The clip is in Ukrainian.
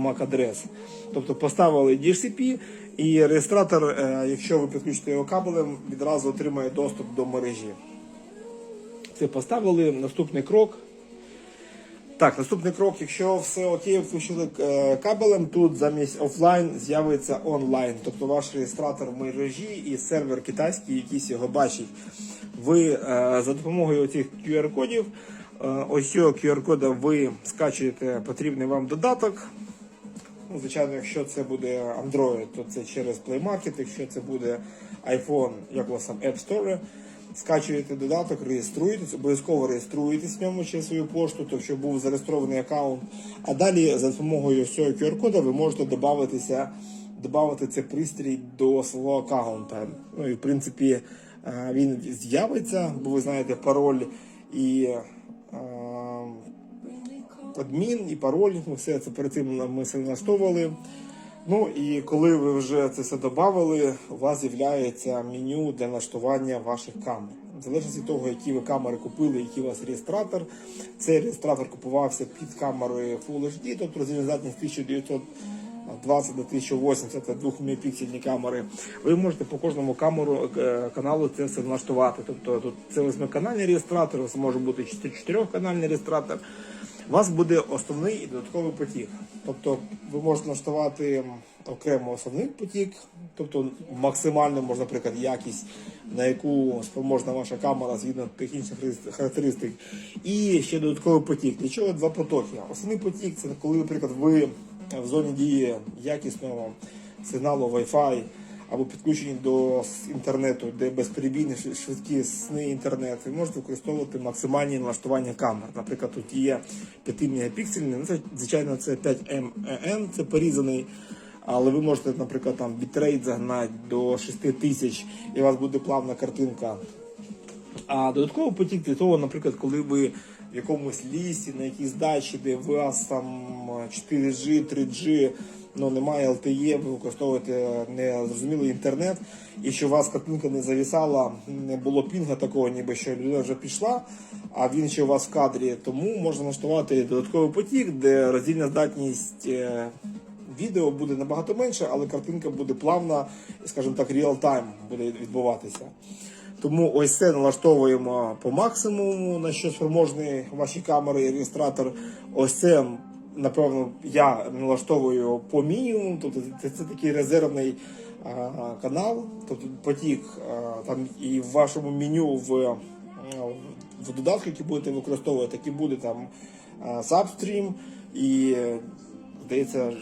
MAC-адрес. Тобто поставили DHCP, і реєстратор, е, якщо ви підключите його кабелем, відразу отримає доступ до мережі. Це поставили. Наступний крок. Так, наступний крок, якщо все окей, включили е, кабелем, тут замість офлайн з'явиться онлайн. Тобто ваш реєстратор в мережі і сервер китайський, якийсь його бачить. Ви е, за допомогою цих QR-кодів, ось цього QR-кода ви скачуєте потрібний вам додаток. Ну, звичайно, якщо це буде Android, то це через Play Market, якщо це буде iPhone, як у вас там App Store, скачуєте додаток, реєструєтесь, обов'язково реєструєтесь в ньому через свою пошту, тобто щоб був зареєстрований аккаунт. А далі за допомогою цього QR-кода ви можете додатися, додати цей пристрій до свого аккаунта. Ну і в принципі е, він з'явиться, бо ви знаєте пароль і. Адмін і пароль, ми все це перед цим ми все налаштовували. Ну і коли ви вже це все додали, у вас з'являється меню для налаштування ваших камер. В залежності від того, які ви камери купили, який у вас реєстратор. Цей реєстратор купувався під камерою Full HD, тобто з здатність 1920 до 1080 це 2 мегапіксельні камери. Ви можете по кожному камеру, е, каналу це все налаштувати. Тобто тут це 8-канальний реєстратор, це може бути 4-канальний реєстратор. У вас буде основний і додатковий потік. Тобто ви можете налаштувати окремо основний потік, тобто максимально можна, наприклад, якість, на яку спроможна ваша камера згідно технічних характеристик. І ще додатковий потік. Для чого два потоки? Основний потік це коли, наприклад, ви в зоні дії якісного сигналу Wi-Fi або підключені до інтернету, де безперебійний шв- швидкісний інтернет, ви можете використовувати максимальні налаштування камер. Наприклад, тут є 5 мегапіксельний, ну, це, звичайно, це 5 МЕН, це порізаний. Але ви можете, наприклад, там бітрейт загнати до 6000 і у вас буде плавна картинка а додатковий потік для того, наприклад, коли ви в якомусь лісі, на якійсь дачі, де у вас там 4G, 3G, ну немає LTE, ви використовуєте незрозумілий інтернет, і що у вас картинка не завісала, не було пінга такого, ніби що людина вже пішла, а він ще у вас в кадрі. Тому можна налаштувати додатковий потік, де роздільна здатність. е, Відео буде набагато менше, але картинка буде плавна, скажімо так, реал-тайм буде відбуватися. Тому ось це налаштовуємо по максимуму, на що спроможні ваші камери і реєстратор. Ось це, напевно, я налаштовую по мінімуму. Тобто це, це такий резервний а, канал, тобто потік а, там і в вашому меню в, в додатку, які будете використовувати, які буде там Substream і, здається,